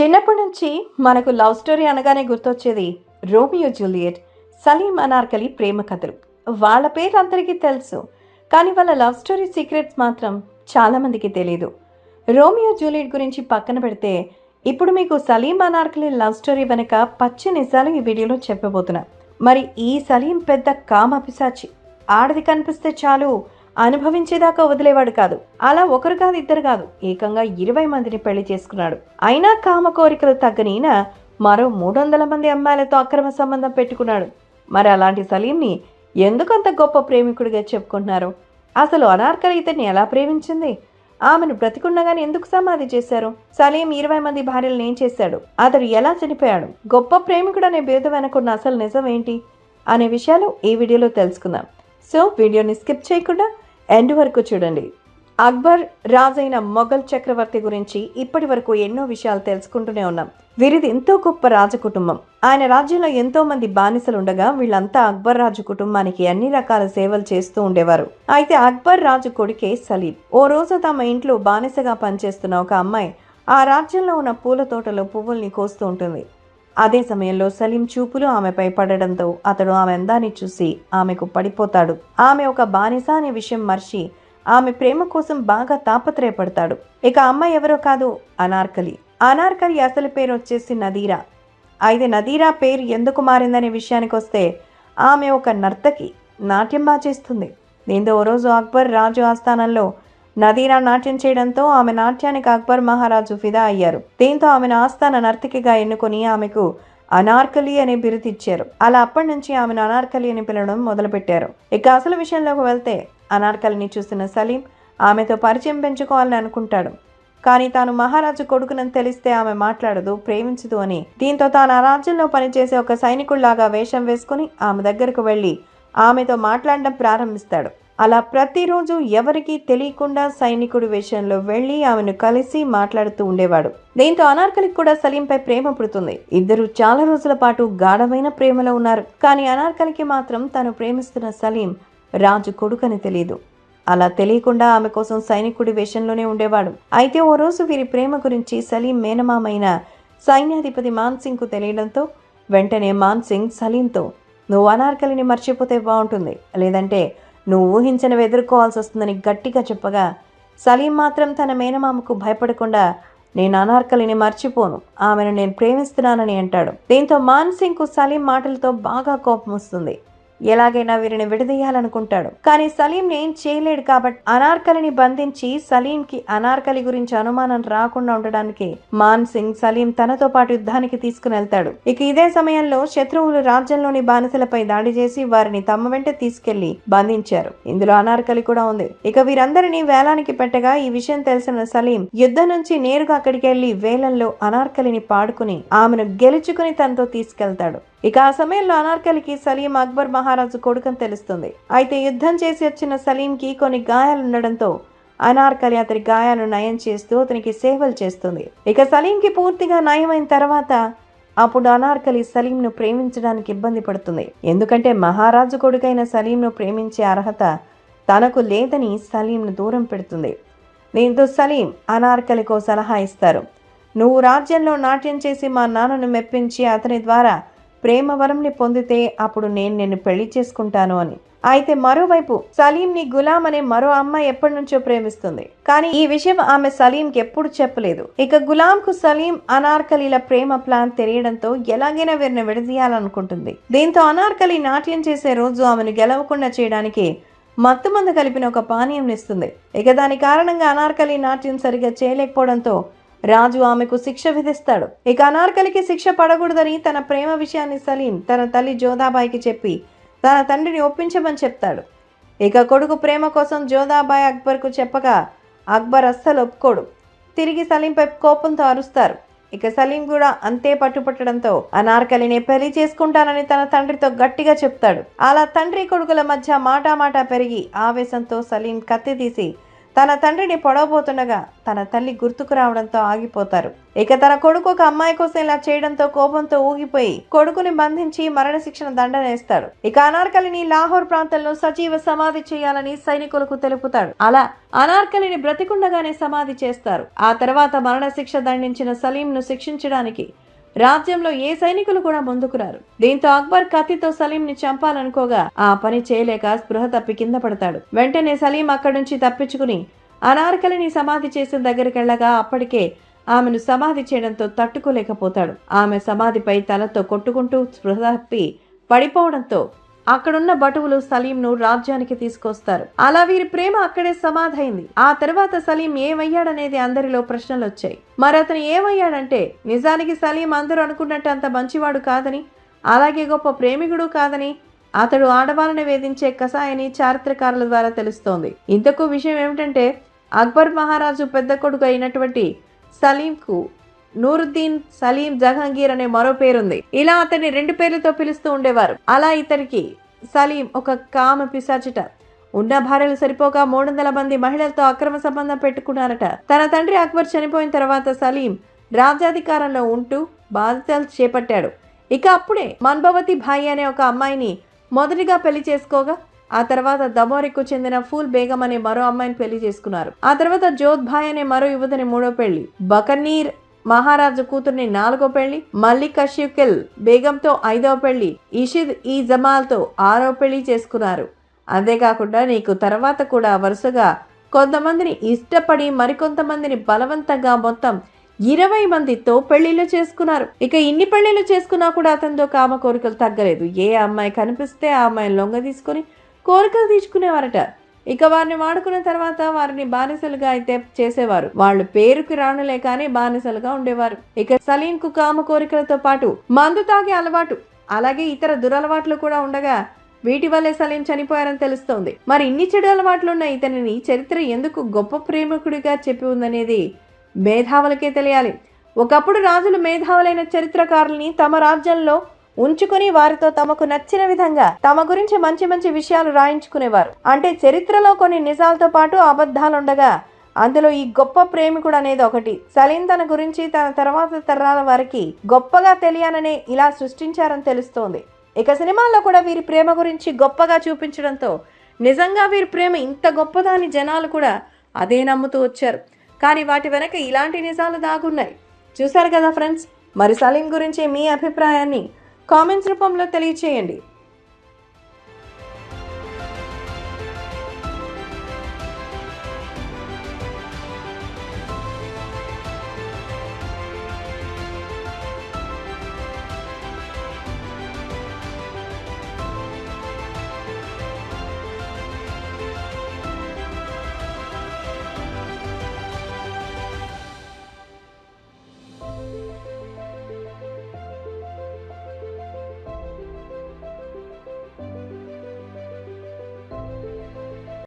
చిన్నప్పటి నుంచి మనకు లవ్ స్టోరీ అనగానే గుర్తొచ్చేది రోమియో జూలియట్ సలీం అనార్కలి ప్రేమ కథలు. వాళ్ళ పేర్లు అందరికీ తెలుసు కానీ వాళ్ళ లవ్ స్టోరీ సీక్రెట్స్ మాత్రం చాలామందికి తెలియదు రోమియో జూలియట్ గురించి పక్కన పెడితే ఇప్పుడు మీకు సలీం అనార్కలి లవ్ స్టోరీ వెనుక పచ్చి నిజాలు ఈ వీడియోలో చెప్పబోతున్నా. మరి ఈ సలీం పెద్ద కామ పిశాచి ఆడది కనిపిస్తే చాలు అనుభవించేదాకా వదిలేవాడు కాదు. అలా ఒకరు కాదు ఇద్దరు కాదు. ఏకంగా ఇరవై మందిని పెళ్ళి చేసుకున్నాడు. అయినా కామ కోరికలు తగ్గనీన మరో మూడు వందల మంది అమ్మాయిలతో అక్రమ సంబంధం పెట్టుకున్నాడు. మరి అలాంటి సలీంని ఎందుకంత గొప్ప ప్రేమికుడిగా చెప్పుకుంటున్నారు? అసలు అనార్కలి ఇతన్ని ఎలా ప్రేమించింది? ఆమెను బ్రతికుండగానే ఎందుకు సమాధి చేశారు? సలీం ఇరవై మంది భార్యలను ఏం చేశాడు? అతడు ఎలా చనిపోయాడు? గొప్ప ప్రేమికుడు అనే బిరుదు వెనకున్న అసలు నిజం ఏంటి? అనే విషయాలు ఈ వీడియోలో తెలుసుకుందాం. సో వీడియోని స్కిప్ చేయకుండా ఎండ్ వరకు చూడండి. అక్బర్ రాజైన మొఘల్ చక్రవర్తి గురించి ఇప్పటి వరకు ఎన్నో విషయాలు తెలుసుకుంటూనే ఉన్నాం. వీరిది ఎంతో గొప్ప రాజకుటుంబం. ఆయన రాజ్యంలో ఎంతో మంది బానిసలు ఉండగా వీళ్ళంతా అక్బర్ రాజు కుటుంబానికి అన్ని రకాల సేవలు చేస్తూ ఉండేవారు. అయితే అక్బర్ రాజు కొడుకే సలీం. ఓ రోజు తమ ఇంట్లో బానిసగా పనిచేస్తున్న ఒక అమ్మాయి ఆ రాజ్యంలో ఉన్న పూల తోటలో పువ్వుల్ని కోస్తూ ఉంటుంది. అదే సమయంలో సలీం చూపులు ఆమెపై పడడంతో అతడు ఆమె అందాన్ని చూసి ఆమెకు పడిపోతాడు. ఆమె ఒక బానిస అనే విషయం మర్చి ఆమె ప్రేమ కోసం బాగా తాపత్రయపడతాడు. ఇక అమ్మాయి ఎవరో కాదు అనార్కలి. అనార్కలి అసలు పేరు వచ్చేసి నదీరా. అయితే నదీరా పేరు ఎందుకు మారిందనే విషయానికి వస్తే ఆమె ఒక నర్తకి నాట్యం బాగా చేస్తుంది. దీంతో ఓ రోజు అక్బర్ రాజు ఆస్థానంలో నదీరా నాట్యం చేయడంతో ఆమె నాట్యానికి అక్బర్ మహారాజు ఫిదా అయ్యారు. దీంతో ఆమెను ఆస్థాన నర్తకిగా ఎన్నుకొని ఆమెకు అనార్కలి అనే బిరుదిచ్చారు అలా అప్పటి నుంచి ఆమెను అనార్కలి అని పిలవడం మొదలుపెట్టారు. ఇక అసలు విషయంలోకి వెళ్తే అనార్కలిని చూసిన సలీం ఆమెతో పరిచయం పెంచుకోవాలని అనుకుంటాడు. కానీ తాను మహారాజు కొడుకునని తెలిస్తే ఆమె మాట్లాడదు ప్రేమించదు అని. దీంతో తాను ఆ రాజ్యంలో పనిచేసే ఒక సైనికుల్లాగా వేషం వేసుకుని ఆమె దగ్గరకు వెళ్ళి ఆమెతో మాట్లాడడం ప్రారంభిస్తాడు. అలా ప్రతిరోజు ఎవరికీ తెలియకుండా సైనికుడి వేషంలో వెళ్ళి ఆమెను కలిసి మాట్లాడుతూ ఉండేవాడు. దీంతో అనార్కలికి కూడా సలీంపై ప్రేమ పుడుతుంది. ఇద్దరు చాలా రోజుల పాటు గాఢమైన ప్రేమలో ఉన్నారు. కానీ అనార్కలికి మాత్రం తను ప్రేమిస్తున్న సలీం రాజు కొడుకని తెలియదు అలా తెలియకుండా ఆమె కోసం సైనికుడి వేషంలోనే ఉండేవాడు. అయితే ఓ రోజు వీరి ప్రేమ గురించి సలీం మేనమామైన సైన్యాధిపతి మాన్సింగ్కు తెలియడంతో వెంటనే మాన్సింగ్ సలీంతో నువ్వు అనార్కలిని మర్చిపోతే బాగుంటుంది. లేదంటే నువ్వు ఊహించనివి ఎదుర్కోవాల్సి వస్తుందని గట్టిగా చెప్పగా సలీం మాత్రం తన మేనమామకు భయపడకుండా నేను అనార్కలిని మర్చిపోను ఆమెను నేను ప్రేమిస్తున్నానని అంటాడు. దీంతో మాన్సింగ్కు సలీం మాటలతో బాగా కోపం వస్తుంది. ఎలాగైనా వీరిని విడదీయాలనుకుంటాడు. కానీ సలీం ఏం చేయలేడు కాబట్టి అనార్కలిని బంధించి సలీంకి అనార్కలి గురించి అనుమానం రాకుండా ఉండడానికి మాన్ సింగ్ సలీం తనతో పాటు యుద్ధానికి తీసుకుని వెళ్తాడు. ఇక ఇదే సమయంలో శత్రువులు రాజ్యంలోని బానిసలపై దాడి చేసి వారిని తమ వెంట తీసుకెళ్ళి బంధించారు. ఇందులో అనార్కలి కూడా ఉంది. ఇక వీరందరినీ వేలానికి పెట్టగా ఈ విషయం తెలిసిన సలీం యుద్ధం నుంచి నేరుగా అక్కడికి వెళ్ళి వేలంలో అనార్కలిని పాడుకుని ఆమెను గెలుచుకుని తనతో తీసుకెళ్తాడు. ఇక ఆ సమయంలో అనార్కలికి సలీం అక్బర్ మహారాజు కొడుకని తెలుస్తుంది. అయితే యుద్ధం చేసి వచ్చిన సలీంకి కొన్ని గాయాలుండడంతో అనార్కలి అతని గాయాలను నయం చేస్తూ అతనికి సేవలు చేస్తుంది. ఇక సలీంకి పూర్తిగా నయమైన తర్వాత అప్పుడు అనార్కలి సలీంను ప్రేమించడానికి ఇబ్బంది పడుతుంది. ఎందుకంటే మహారాజు కొడుకైన సలీంను ప్రేమించే అర్హత తనకు లేదని సలీంను దూరం పెడుతుంది. దీంతో సలీం అనార్కలికో సలహా ఇస్తారు. నువ్వు రాజ్యంలో నాట్యం చేసి మా నాన్నను మెప్పించి అతని ద్వారా ప్రేమ వరంని పొందితే అప్పుడు నేను నిన్ను పెళ్ళి చేసుకుంటాను అని. అయితే మరోవైపు సలీంని గులాం అనే మరో అమ్మాయి ఎప్పటి నుంచో ప్రేమిస్తుంది. కానీ ఈ విషయం ఆమె సలీంకి ఎప్పుడు చెప్పలేదు. ఇక గులాంకు సలీం అనార్కలిల ప్రేమ ప్లాన్ తెలియడంతో ఎలాగైనా వీరిని విడదీయాలనుకుంటుంది. దీంతో అనార్కలి నాట్యం చేసే రోజు ఆమెను గెలవకుండా చేయడానికి మత్తుమందు కలిపిన ఒక పానీయం ఇస్తుంది. ఇక దాని కారణంగా అనార్కలి నాట్యం సరిగా చేయలేకపోవడంతో రాజు ఆమెకు శిక్ష విధిస్తాడు. ఇక అనార్కలికి శిక్ష పడకూడదని తన ప్రేమ విషయాన్ని సలీం తన తల్లి జోధాబాయికి చెప్పి తన తండ్రిని ఒప్పించమని చెప్తాడు. ఇక కొడుకు ప్రేమ కోసం జోదాబాయ్ అక్బర్కు చెప్పగా అక్బర్ అస్సలు ఒప్పుకోడు. తిరిగి సలీంపై కోపంతో అరుస్తారు. ఇక సలీం కూడా అంతే పట్టుపట్టడంతో అనార్కలిని పెళ్ళి చేసుకుంటానని తన తండ్రితో గట్టిగా చెప్తాడు. అలా తండ్రి కొడుకుల మధ్య మాటామాటా పెరిగి ఆవేశంతో సలీం కత్తి తీసి తన తండ్రిని పొడవబోతుండగా తన తల్లి గుర్తుకు రావడంతో ఆగిపోతారు. ఇక తన కొడుకు ఒక అమ్మాయి కోసం ఇలా చేయడంతో కోపంతో ఊగిపోయి కొడుకుని బంధించి మరణశిక్షణ దండనేస్తాడు ఇక అనార్కలిని లాహోర్ ప్రాంతంలో సజీవ సమాధి చేయాలని సైనికులకు తెలుపుతాడు. అలా అనార్కలిని బ్రతికుండగానే సమాధి చేస్తారు. ఆ తర్వాత మరణశిక్ష దండించిన సలీంను శిక్షించడానికి రాజ్యంలో ఏ సైనికులు కూడా ముందుకు రారు దీంతో అక్బర్ కత్తితో సలీంని చంపాలనుకోగా ఆ పని చేయలేక స్పృహ తప్పి కింద పడతాడు. వెంటనే సలీం అక్కడి నుంచి తప్పించుకుని అనార్కలిని సమాధి చేసిన దగ్గరికెళ్ళగా అప్పటికే ఆమెను సమాధి చేయడంతో తట్టుకోలేకపోతాడు. ఆమె సమాధిపై తలతో కొట్టుకుంటూ స్పృహ తప్పి పడిపోవడంతో అక్కడున్న బటువులు సలీంను రాజ్యానికి తీసుకొస్తారు. అలా వీరి ప్రేమ అక్కడే సమాధైంది. ఆ తర్వాత సలీం ఏమయ్యాడనేది అందరిలో ప్రశ్నలు వచ్చాయి మరి అతను ఏమయ్యాడంటే నిజానికి సలీం అందరూ అనుకున్నట్టు అంత మంచివాడు కాదని అలాగే గొప్ప ప్రేమికుడు కాదని అతడు ఆడవాళ్ళని వేధించే కసాయని చారిత్రకారుల ద్వారా తెలుస్తోంది. ఇంతకు విషయం ఏమిటంటే అక్బర్ మహారాజు పెద్ద కొడుకు అయినటువంటి సలీంకు నూరుద్దీన్ సలీం జహాంగీర్ అనే మరో పేరుంది. ఇలా అతన్ని రెండు పేర్లతో పిలుస్తూ ఉండేవారు. అలా ఇతనికి సలీం ఒక కామ పిశాచిట. ఉన్న భార్యలు సరిపోక మూడు వందల మంది మహిళలతో అక్రమ సంబంధం పెట్టుకున్నారట. తన తండ్రి అక్బర్ చనిపోయిన తర్వాత సలీం రాజ్యాధికారంలో ఉంటూ బాధ్యతలు చేపట్టాడు. ఇక అప్పుడే మన్భవతి భాయి అనే ఒక అమ్మాయిని మొదటిగా పెళ్ళి చేసుకోగా ఆ తర్వాత దమోరికు చెందిన ఫూల్ బేగం అనే మరో అమ్మాయిని పెళ్ళి చేసుకున్నారు. ఆ తర్వాత జోత్ భాయ్ అనే మరో యువతిని మూడో పెళ్ళి. బకనీర్ మహారాజు కూతుర్ని నాలుగో పెళ్ళి మల్లిక అషికెల్ బేగంతో ఐదవ పెళ్ళి ఇషిద్ ఈ జమాల్తో ఆరో పెళ్ళి చేసుకున్నారు. అంతేకాకుండా నీకు తర్వాత కూడా వరుసగా కొంతమందిని ఇష్టపడి మరికొంతమందిని బలవంతంగా మొత్తం ఇరవై మందితో పెళ్ళిళ్ళు చేసుకున్నారు. ఇక ఇన్ని పెళ్ళిళ్ళు చేసుకున్నా కూడా అతనితో కామ కోరికలు తగ్గలేదు. ఏ అమ్మాయి కనిపిస్తే ఆ అమ్మాయిని లొంగ తీసుకుని కోరికలు తీసుకునేవారట ఇక వారిని వాడుకున్న తర్వాత వారిని బానిసలుగా అయితే చేసేవారు. వాళ్ళు పేరుకి రానులే కానీ బానిసలుగా ఉండేవారు. ఇక సలీన్కు కామ కోరికలతో పాటు మందు తాగే అలవాటు అలాగే ఇతర దురలవాట్లు కూడా ఉండగా వీటి వల్లే సలీం చనిపోయారని తెలుస్తోంది. మరి ఇన్ని చెడు అలవాట్లున్న ఇతనిని చరిత్ర ఎందుకు గొప్ప ప్రేమికుడిగా చెప్పి ఉందనేది మేధావులకే తెలియాలి. ఒకప్పుడు రాజులు మేధావులైన చరిత్రకారుల్ని తమ రాజ్యంలో ఉంచుకుని వారితో తమకు నచ్చిన విధంగా తమ గురించి మంచి మంచి విషయాలు రాయించుకునేవారు. అంటే చరిత్రలో కొన్ని నిజాలతో పాటు అబద్ధాలుండగా అందులో ఈ గొప్ప ప్రేమికుడు అనేది ఒకటి. సలీం తన గురించి తన తర్వాత తరాల వారికి గొప్పగా తెలియాననే ఇలా సృష్టించారని తెలుస్తోంది. ఇక సినిమాల్లో కూడా వీరి ప్రేమ గురించి గొప్పగా చూపించడంతో నిజంగా వీరి ప్రేమ ఇంత గొప్పదాని జనాలు కూడా అదే నమ్ముతూ వచ్చారు. కానీ వాటి వెనక ఇలాంటి నిజాలు దాగున్నాయి. చూశారు కదా ఫ్రెండ్స్ మరి సలీం గురించి మీ అభిప్రాయాన్ని కామెంట్స్ రూపంలో తెలియచేయండి.